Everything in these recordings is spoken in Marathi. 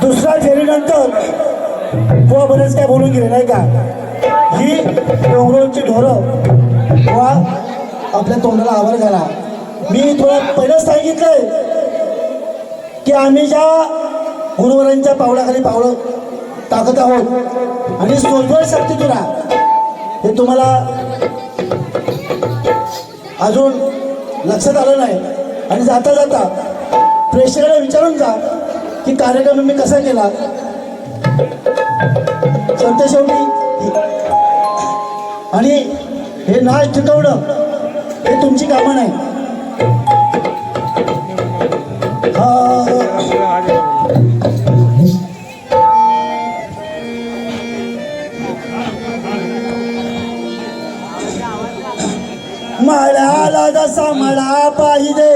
दुसऱ्या फेरीनंतर गोवा बरेच काय बोलून गेले नाही का? ही डोंगरची ढोरं. बुवा आपल्या तोंडाला आवर घाला. मी तुला पहिलंच सांगितलंय की आम्ही ज्या गुरुवरांच्या पावलाखाली पावलं टाकत आहोत आणि सोजवळ शक्ती तुला हे तुम्हाला अजून लक्षात आलं नाही. आणि जाता जाता प्रेक्षकाला विचारून जा. की कार्यक्रम मी कसा केला? सत्य शेवटी आणि हे नाच टिकवणं हे तुमची कामं नाही. मळाला जसा मळा पाहिजे.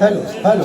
Hello hello.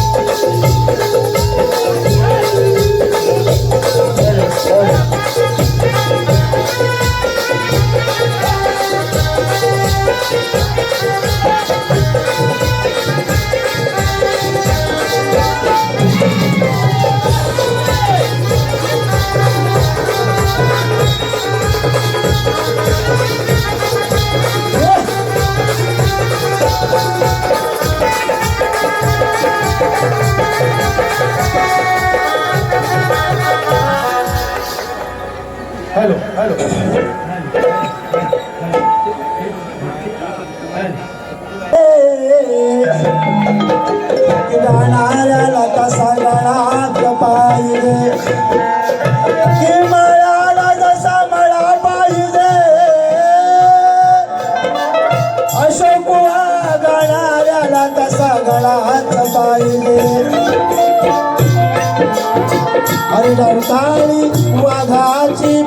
अरे डरकाळी वाघाची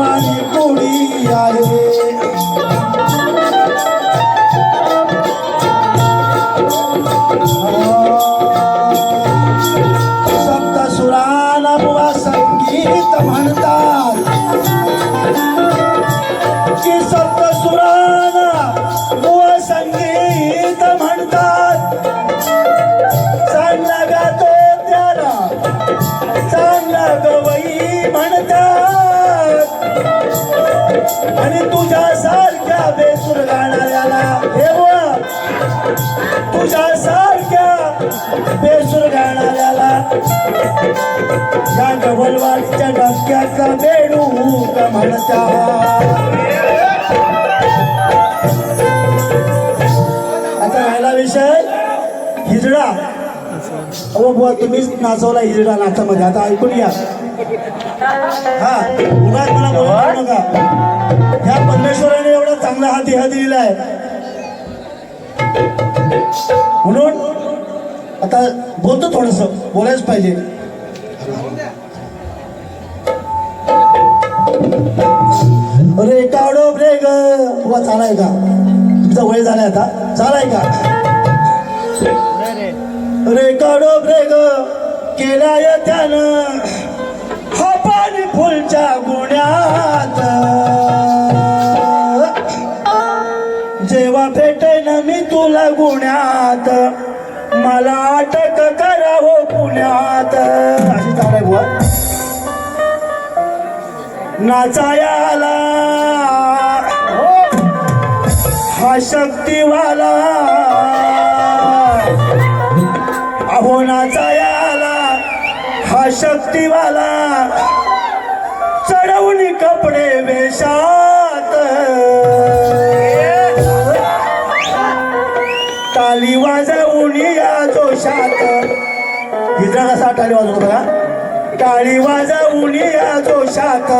चिमणीवाणी कोणी आहे आणि तुझ्या सारख्या बेसूर गाणाऱ्याला हे तुझ्या सारख्या बेसूर गाणाऱ्याला या गवलवाडीच्या डबक्याचा बेडूक म्हणतात आता राहिला विषय? हिजडा. अहो बुवा तुम्हीच नाचवला हिजडा नाचामध्ये. आता ऐकून घ्या. हा उगाच मला बोलू नका. ह्या परमेश्वराने एवढा चांगला हा देह दिलेला आहे. म्हणून आता बोलतो थोडस बोलायच पाहिजे. अरे काढो ग बुवा चालाय का? तुमचा वय झालाय आता. चालाय का? अरे काढो ग केलाय त्यानं. हा पाणी फुलच्या गुण्यात. मी तुला गुण्यात. मला अटक करावं पुण्यात. अशी चालाय बुवा. नाचायाला. हा शक्तीवाला. अहो नाचायाला. हा शक्तीवाला. चढवणी कपडे देशात हिजरा कसा आली वाजवतो बघा. टाळी वाजवून या जोशात.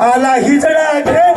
आला हिजडा घे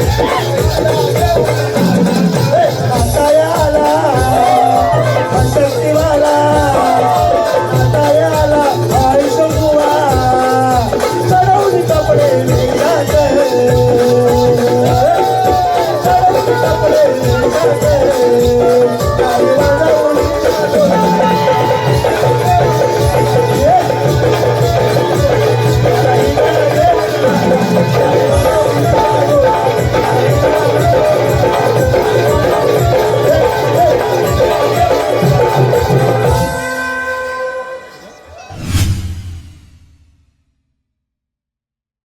フフフ。